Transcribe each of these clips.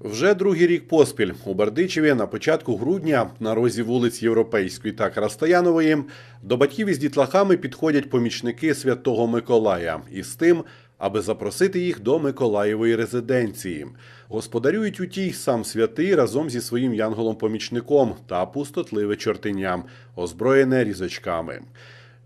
Вже другий рік поспіль у Бердичеві на початку грудня на розі вулиць Європейської та Крастаянової до батьків із дітлахами підходять помічники Святого Миколая із тим, аби запросити їх до Миколаєвої резиденції. Господарюють у тій сам святий разом зі своїм янголом-помічником та пустотливе чортеня, озброєне різочками.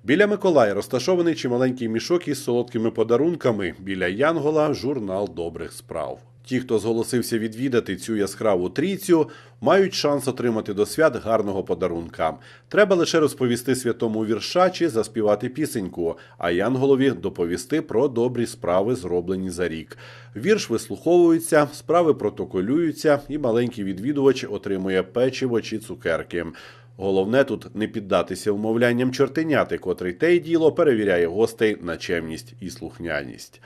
Біля Миколая розташований чималенький мішок із солодкими подарунками. Біля Янгола журнал добрих справ. Ті, хто зголосився відвідати цю яскраву трійцю, мають шанс отримати до свят гарного подарунка. Треба лише розповісти святому вірша чи заспівати пісеньку, а Янголові доповісти про добрі справи, зроблені за рік. Вірш вислуховується, справи протоколюються, і маленький відвідувач отримує печиво чи цукерки. Головне тут не піддатися умовлянням чортеняти, котрий те й діло перевіряє гостей на чемність і слухняність.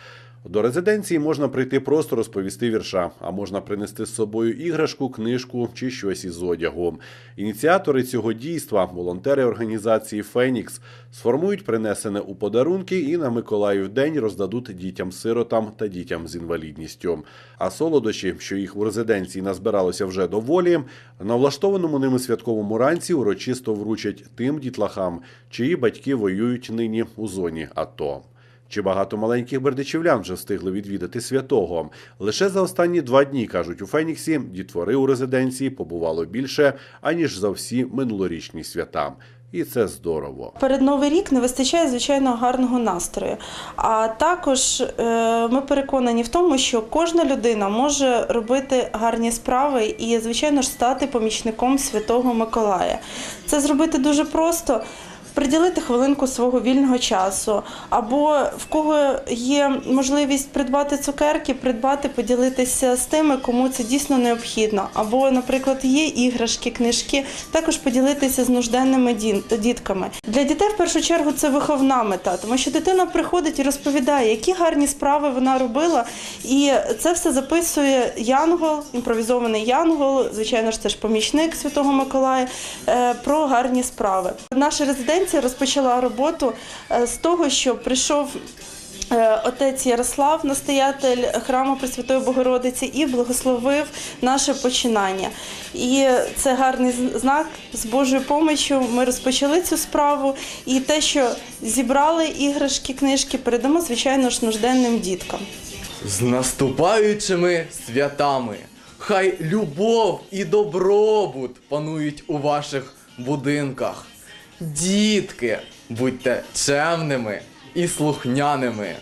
До резиденції можна прийти просто розповісти вірша, а можна принести з собою іграшку, книжку чи щось із одягу. Ініціатори цього дійства, волонтери організації Фенікс, сформують принесене у подарунки і на Миколаїв день роздадуть дітям-сиротам та дітям з інвалідністю. А солодощі, що їх у резиденції назбиралося вже доволі, на влаштованому ними святковому ранці урочисто вручать тим дітлахам, чиї батьки воюють нині у зоні АТО. Чи багато маленьких бердичівлян вже встигли відвідати святого? Лише за останні два дні, кажуть у Феніксі, дітвори у резиденції побувало більше, аніж за всі минулорічні свята. І це здорово. Перед новий рік не вистачає звичайно гарного настрою. А також е, ми переконані в тому, що кожна людина може робити гарні справи і, звичайно ж, стати помічником Святого Миколая. Це зробити дуже просто. Приділити хвилинку свого вільного часу, або в кого є можливість придбати цукерки, придбати, поділитися з тими, кому це дійсно необхідно. Або, наприклад, є іграшки, книжки, також поділитися з нужденними дітками. Для дітей в першу чергу це виховна мета, тому що дитина приходить і розповідає, які гарні справи вона робила, і це все записує Янгол, імпровізований Янгол, звичайно ж, це ж помічник Святого Миколая е, про гарні справи. Наша резиденція розпочала роботу е, з того, що прийшов. е, Отець Ярослав, настоятель храму Пресвятої Богородиці, і благословив наше починання. І це гарний знак з Божою поміччю. Ми розпочали цю справу, і те, що зібрали іграшки, книжки, передамо, звичайно ж, нужденним діткам. З наступаючими святами. Хай любов і добробут панують у ваших будинках. Дітки, будьте чемними і слухняними.